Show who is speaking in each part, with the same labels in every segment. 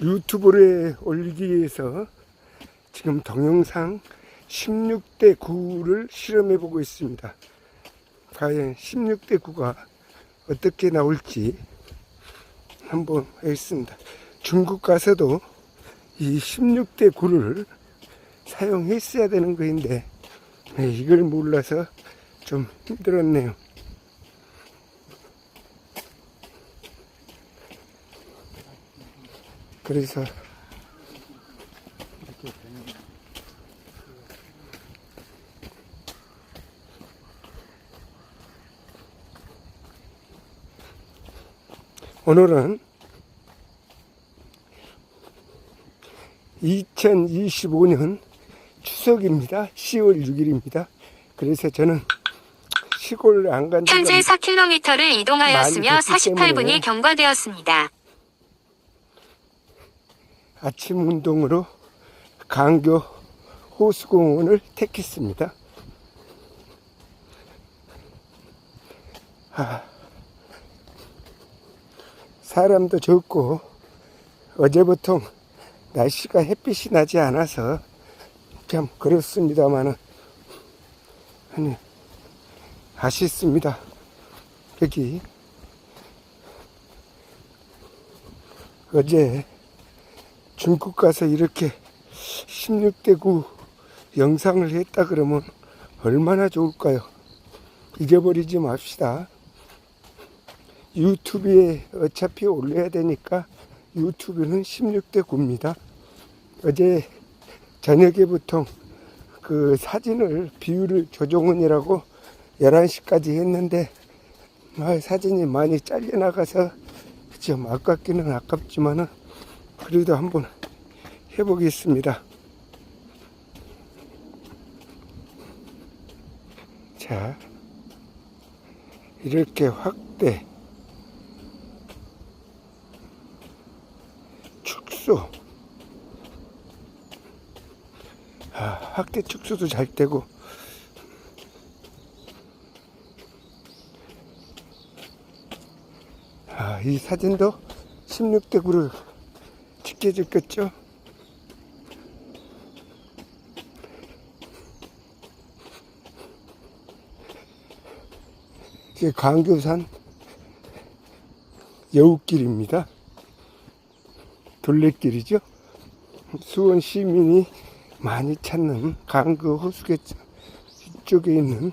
Speaker 1: 유튜브에 올리기 위해서 지금 동영상 16대 9를 실험해 보고 있습니다. 과연 16대 9가 어떻게 나올지 한번 하겠습니다. 중국 가서도 이 16대 9를 사용했어야 되는 거인데 네, 이걸 몰라서 좀 힘들었네요. 그래서 오늘은 2025년 추석입니다. 10월 6일입니다. 그래서 저는 시골 안간
Speaker 2: 현재 4km를 이동하였으며
Speaker 1: 많이 됐기 때문에
Speaker 2: 48분이 경과되었습니다.
Speaker 1: 아침 운동으로 강교 호수공원을 택했습니다. 아, 사람도 적고 어제부터 날씨가 햇빛이 나지 않아서 참 그렇습니다만은 아니 아쉽습니다. 여기 어제 중국 가서 이렇게 16대 9 영상을 했다 그러면 얼마나 좋을까요? 잊어버리지 맙시다. 유튜브에 어차피 올려야 되니까 유튜브는 16대 9입니다. 어제 저녁에 보통 그 사진을 비율을 조정은이라고 11시까지 했는데 아, 사진이 많이 잘려나가서 좀 아깝기는 아깝지만은 그래도 한번 해보겠습니다. 자, 이렇게 확대, 축소, 아, 확대 축소도 잘 되고, 아, 이 사진도 16대 9를 지켜줬겠죠? 이게 광교산 여우길입니다. 둘레길이죠. 수원 시민이 많이 찾는 강그 호수계 쪽에 있는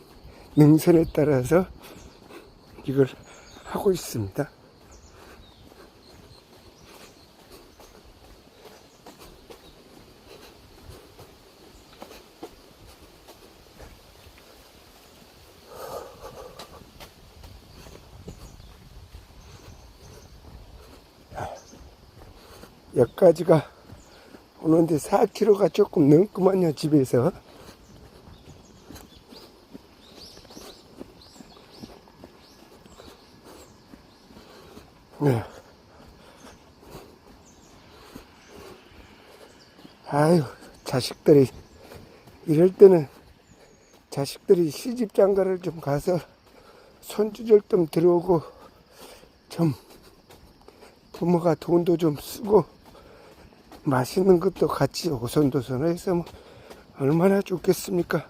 Speaker 1: 능선에 따라서 이걸 하고 있습니다. 여기까지가 오는데 4km가 조금 넘구만요 집에서 네. 아유 자식들이 이럴 때는 자식들이 시집 장가를 좀 가서 손주절 좀 들어오고 좀 부모가 돈도 좀 쓰고 맛있는 것도 같이 오손도손해서 뭐 얼마나 좋겠습니까?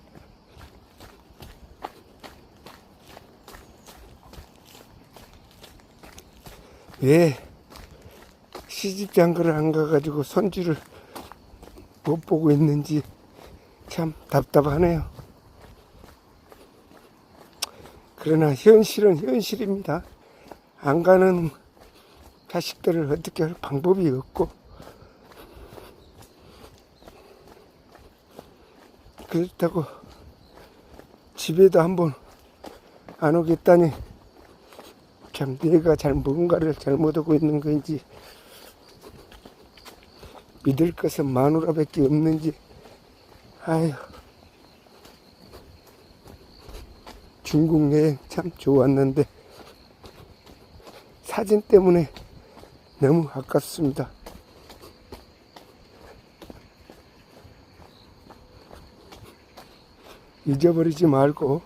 Speaker 1: 왜 시집 장가를 안 가가지고 손주를 못 보고 있는지 참 답답하네요. 그러나 현실은 현실입니다. 안 가는 자식들을 어떻게 할 방법이 없고 그렇다고 집에도 한번 안 오겠다니 참 내가 잘 뭔가를 잘못하고 있는 건지 믿을 것은 마누라밖에 없는지 아휴 중국 여행 참 좋았는데 사진 때문에 너무 아깝습니다. 잊어버리지 말고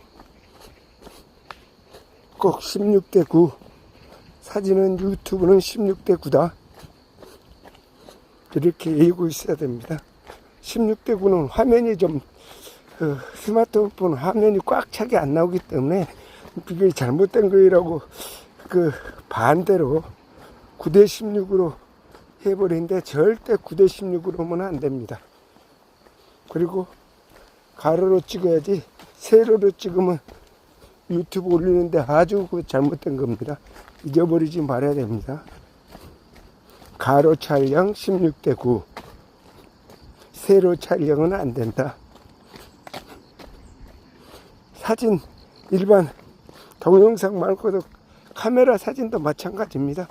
Speaker 1: 꼭 16대 9 사진은 유튜브는 16대 9다 이렇게 이고 있어야 됩니다. 16대구는 화면이 좀 그 스마트폰 화면이 꽉 차게 안 나오기 때문에 그게 잘못된 거라고 그 반대로 9대 16으로 해버리는데 절대 9대 16으로 하면 안 됩니다. 그리고 가로로 찍어야지 세로로 찍으면 유튜브 올리는데 아주 그 잘못된 겁니다. 잊어버리지 말아야 됩니다. 가로 촬영 16대 9 세로 촬영은 안 된다. 사진 일반 동영상 말고도 카메라 사진도 마찬가지입니다.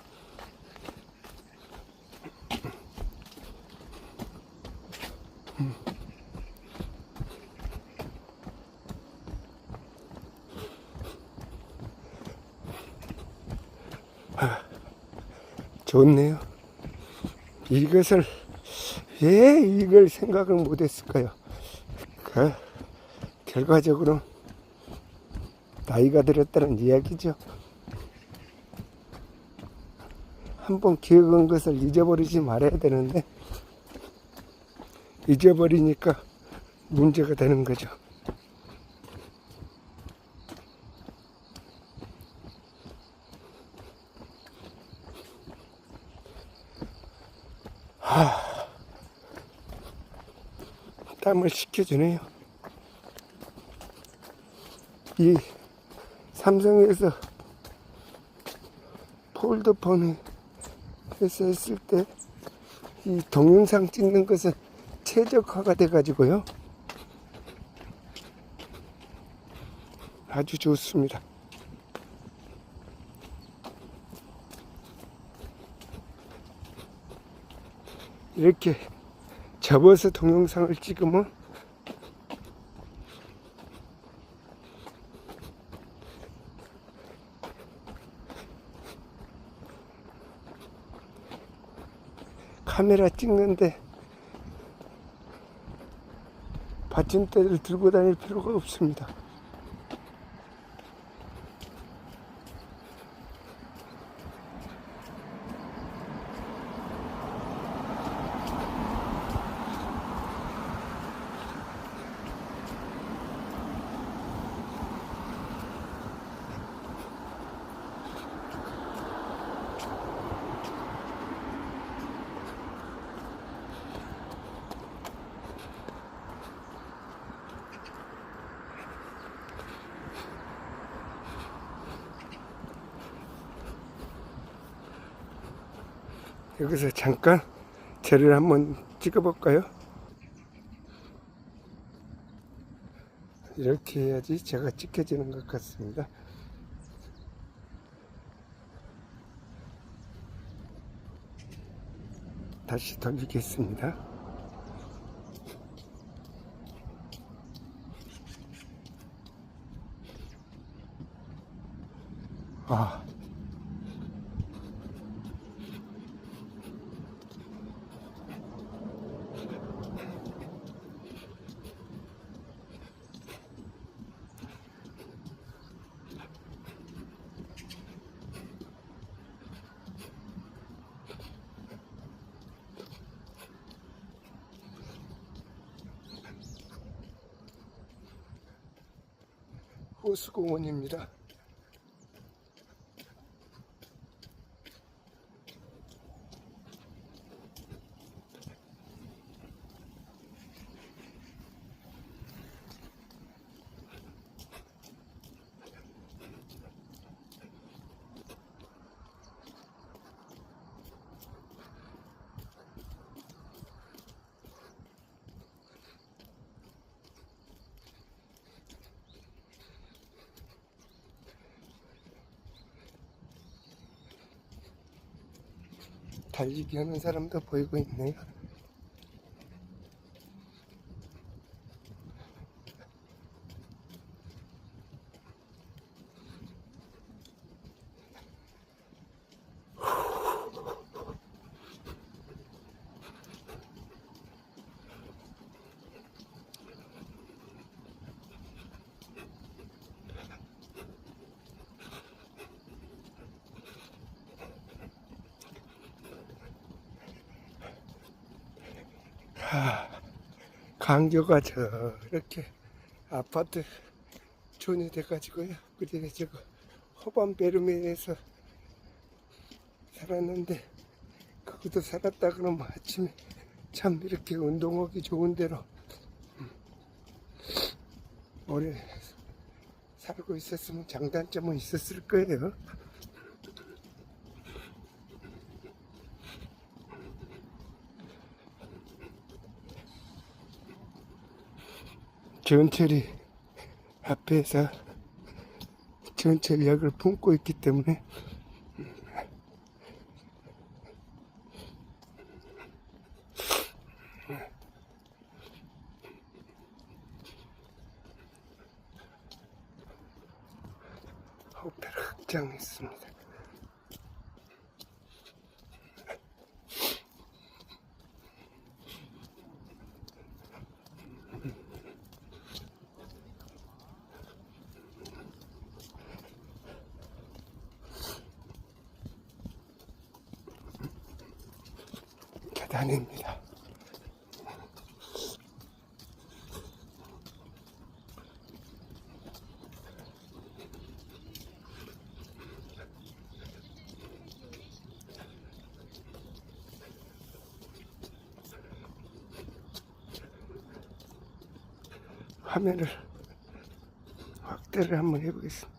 Speaker 1: 좋네요. 이것을 왜 이걸 생각을 못했을까요? 그 결과적으로 나이가 들었다는 이야기죠. 한번 기억한 것을 잊어버리지 말아야 되는데 잊어버리니까 문제가 되는 거죠. 땀을 식혀주네요. 이 삼성에서 폴더폰에 해서 했을 때 이 동영상 찍는 것은 최적화가 돼가지고요. 아주 좋습니다. 이렇게 접어서 동영상을 찍으면 카메라 찍는데 받침대를 들고 다닐 필요가 없습니다. 여기서 잠깐 저를 한번 찍어볼까요? 이렇게 해야지 제가 찍혀지는 것 같습니다. 다시 돌리겠습니다. 아, 호수공원입니다. 달리기 하는 사람도 보이고 있네요. 강교가 저렇게 아파트 존이 돼가지고요. 그전에 저거 허반 베르면에서 살았는데 그것도 살았다 그러면 아침에 참 이렇게 운동하기 좋은 데로 음, 오래 살고 있었으면 장단점은 있었을 거예요. 전철이 앞에서 전철 역을 품고 있기 때문에 오페라 극장이 있습니다. 계단입니다. 화면을 확대를 한번 해보겠습니다.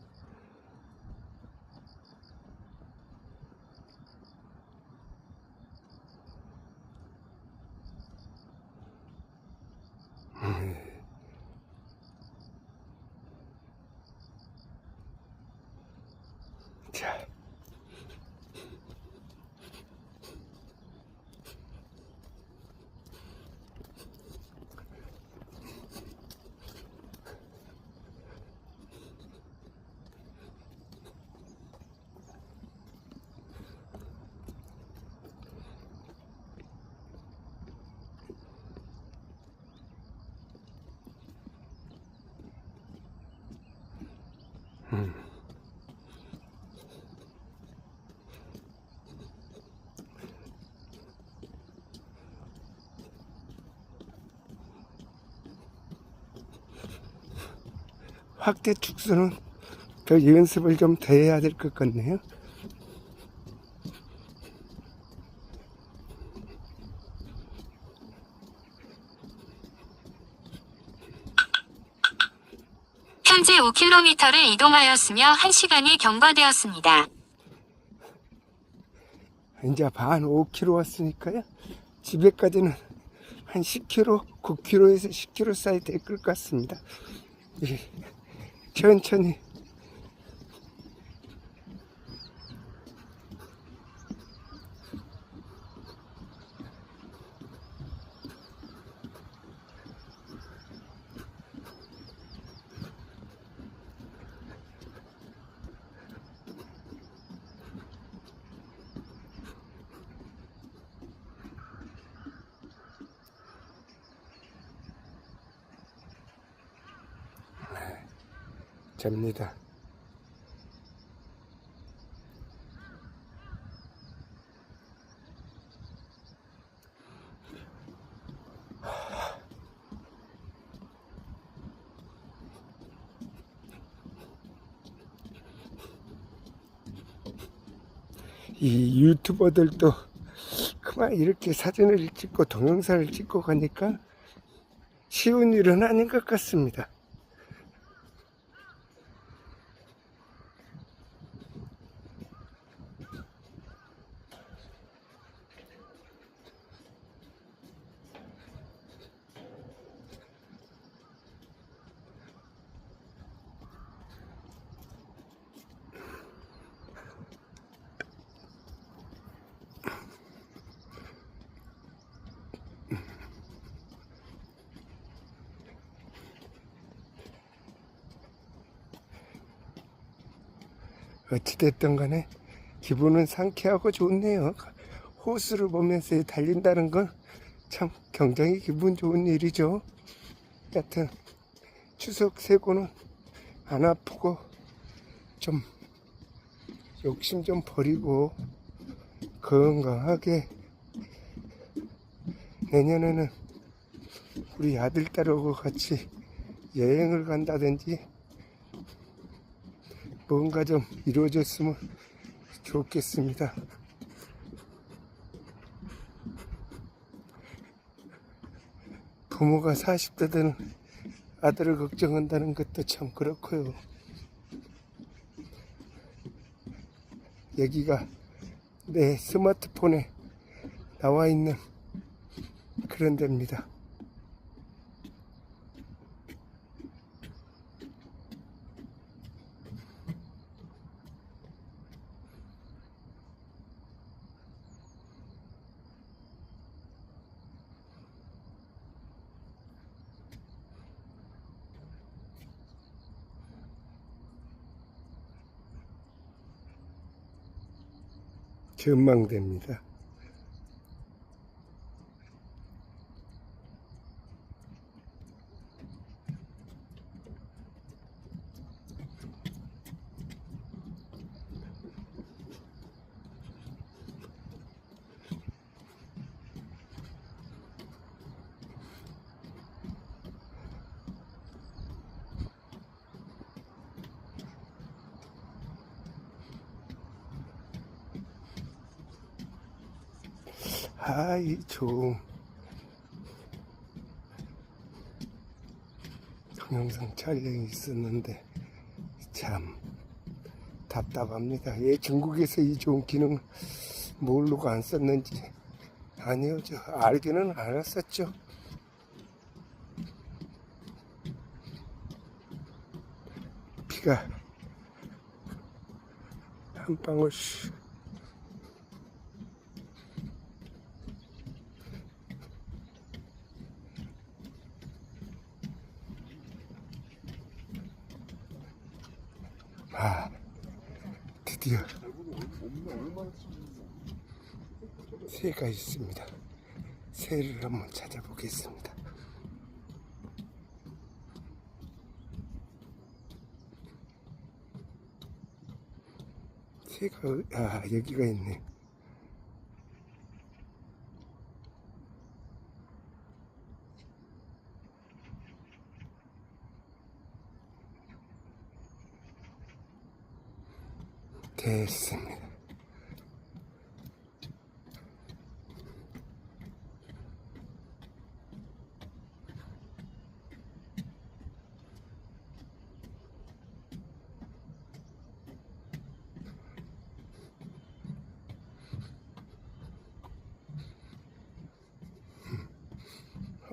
Speaker 1: 확대 축소는 더 연습을 좀 더 해야 될 것 같네요.
Speaker 2: 현재 5km를 이동하였으며 1시간이 경과되었습니다.
Speaker 1: 이제 반 5km 왔으니까요. 집에까지는 한 10km, 9km에서 10km 사이 될 것 같습니다. 예, 천천히 접니다. 이 유튜버들도 그만 이렇게 사진을 찍고 동영상을 찍고 가니까 쉬운 일은 아닌 것 같습니다. 어찌됐든 간에 기분은 상쾌하고 좋네요. 호수를 보면서 달린다는 건 참 굉장히 기분 좋은 일이죠. 여튼 추석 세고는 안 아프고 좀 욕심 좀 버리고 건강하게 내년에는 우리 아들 딸하고 같이 여행을 간다든지 뭔가 좀 이루어졌으면 좋겠습니다. 부모가 40대 되는 아들을 걱정한다는 것도 참 그렇고요. 여기가 내 스마트폰에 나와 있는 그런 데입니다. 전망대입니다. 아이 좋은 동영상 촬영이 있었는데 참 답답합니다. 예, 중국에서 이 좋은 기능 모르고 안 썼는지 아니요, 저 알기는 알았었죠. 비가 한 방울 아, 드디어 새가 있습니다. 새를 한번 찾아보겠습니다. 새가, 어- 아, 여기가 있네. 됐습니다.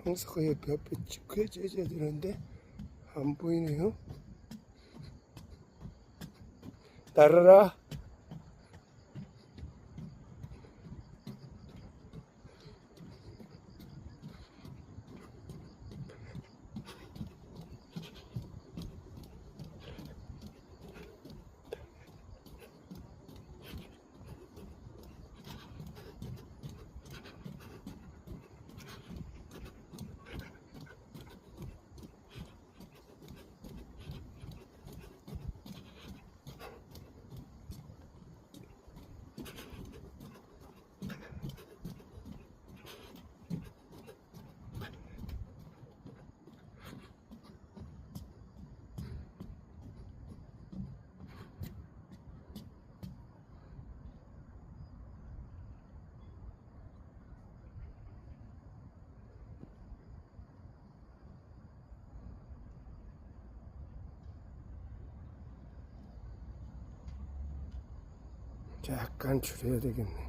Speaker 1: 황사가 옆에 옆에 쭉 꿰져야 되는데 안 보이네요. 따라라. 약간 줄여야 되겠네.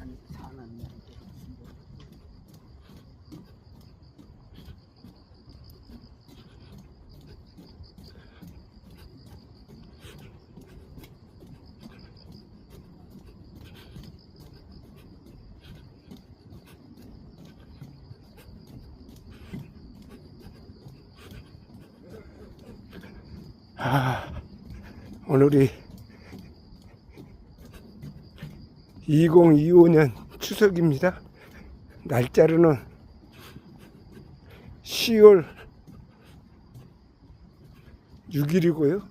Speaker 1: 한 4만 년 아, 오늘이 2025년 추석입니다. 날짜로는 10월 6일이고요.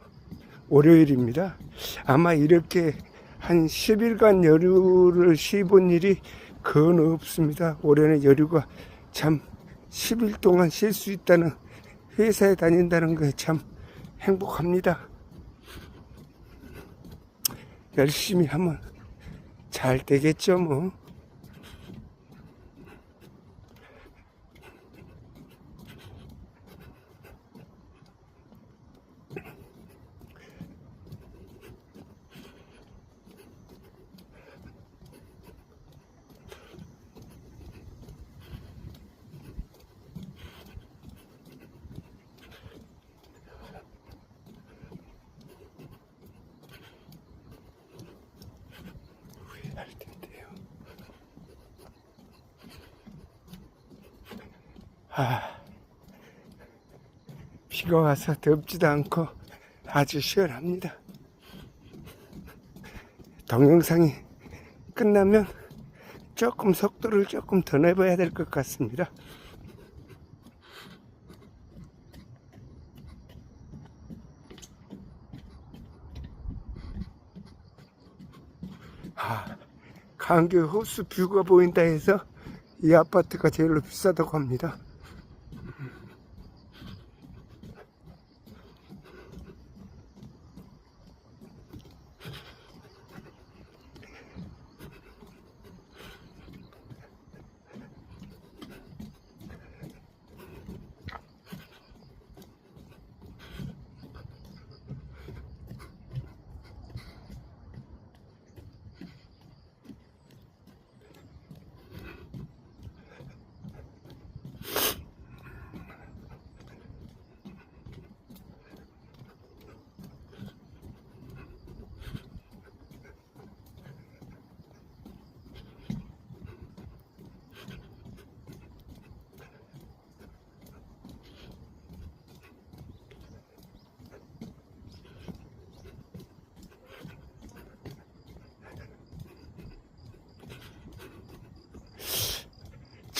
Speaker 1: 월요일입니다. 아마 이렇게 한 10일간 여유를 쉬본 일이 건 없습니다. 올해는 여유가 참 10일 동안 쉴 수 있다는 회사에 다닌다는 게 참 행복합니다. 열심히 하면 잘 되겠죠, 뭐. 아, 비가 와서 덥지도 않고 아주 시원합니다. 동영상이 끝나면 조금 속도를 조금 더 내봐야 될 것 같습니다. 아, 강교 호수 뷰가 보인다 해서 이 아파트가 제일로 비싸다고 합니다.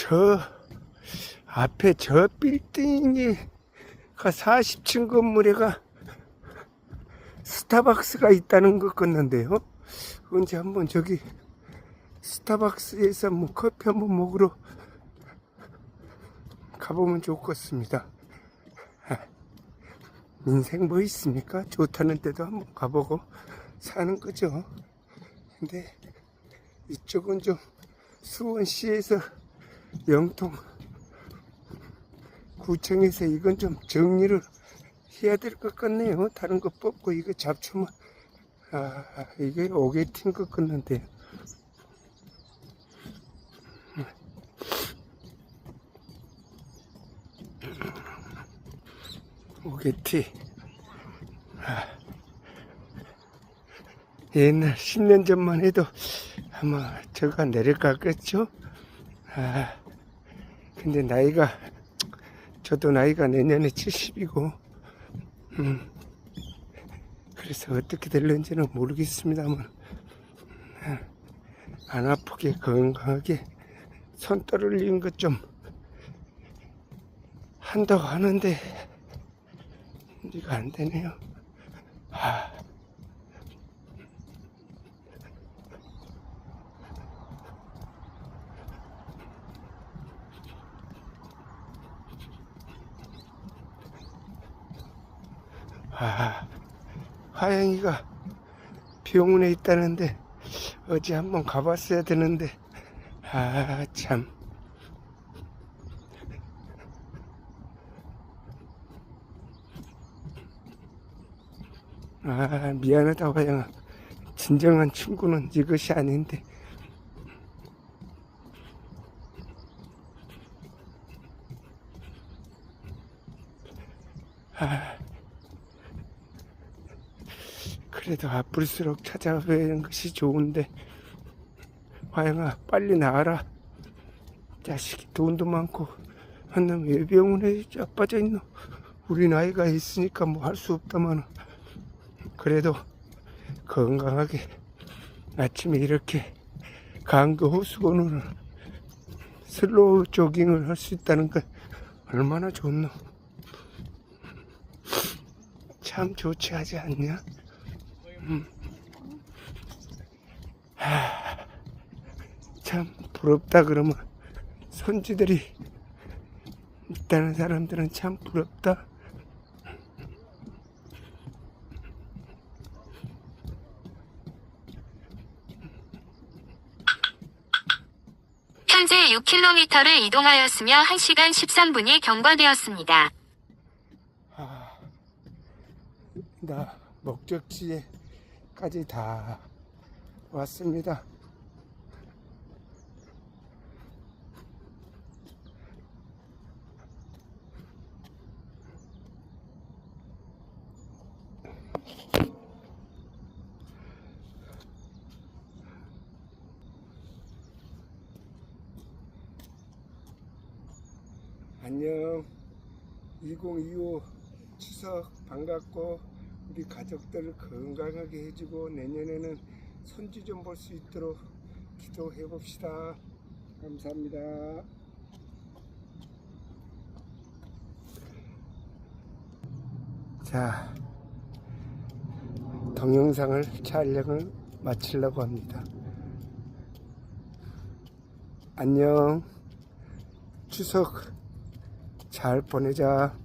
Speaker 1: 저 앞에 저 빌딩이 40층 건물에가 스타벅스가 있다는 것 같는데요. 언제 한번 저기 스타벅스에서 뭐 커피 한번 먹으러 가보면 좋겠습니다. 아, 인생 뭐 있습니까? 좋다는 데도 한번 가보고 사는 거죠. 근데 이쪽은 좀 수원시에서 영통 구청에서 이건 좀 정리를 해야 될 것 같네요. 다른 거 뽑고 이거 잡초만. 아 이게 오게팅 것 같는데. 오게티. 아, 옛날 10년 전만 해도 아마 저가 내려가겠죠? 아, 근데 나이가, 저도 나이가 내년에 70이고, 음, 그래서 어떻게 될는지는 모르겠습니다만, 아, 안 아프게 건강하게 손 떨어진 것좀 한다고 하는데, 이가 안 되네요. 아. 아, 화영이가 병원에 있다는데 어제 한번 가봤어야 되는데 아 참. 아 미안하다 화영아. 진정한 친구는 이것이 아닌데. 아. 그래도 아플수록 찾아뵈는 것이 좋은데 화영아 빨리 나와라 자식이 돈도 많고 한놈 왜 병원에 자빠져 있노 우리 나이가 있으니까 뭐 할 수 없다마는 그래도 건강하게 아침에 이렇게 강도 호수건으로 슬로우 조깅을 할 수 있다는 건 얼마나 좋노. 참 좋지 하지 않냐? 음. 하, 참 부럽다 그러면 선지들이 있다는 사람들은 참 부럽다.
Speaker 2: 현재 6km를 이동하였으며 1시간 13분이 경과되었습니다.
Speaker 1: 아, 나 목적지에 까지 다 왔습니다. 안녕. 2025 추석 반갑고 우리 가족들을 건강하게 해주고 내년에는 손주 좀볼 수 있도록 기도해 봅시다. 감사합니다. 자, 동영상을 촬영을 마치려고 합니다. 안녕. 추석 잘 보내자.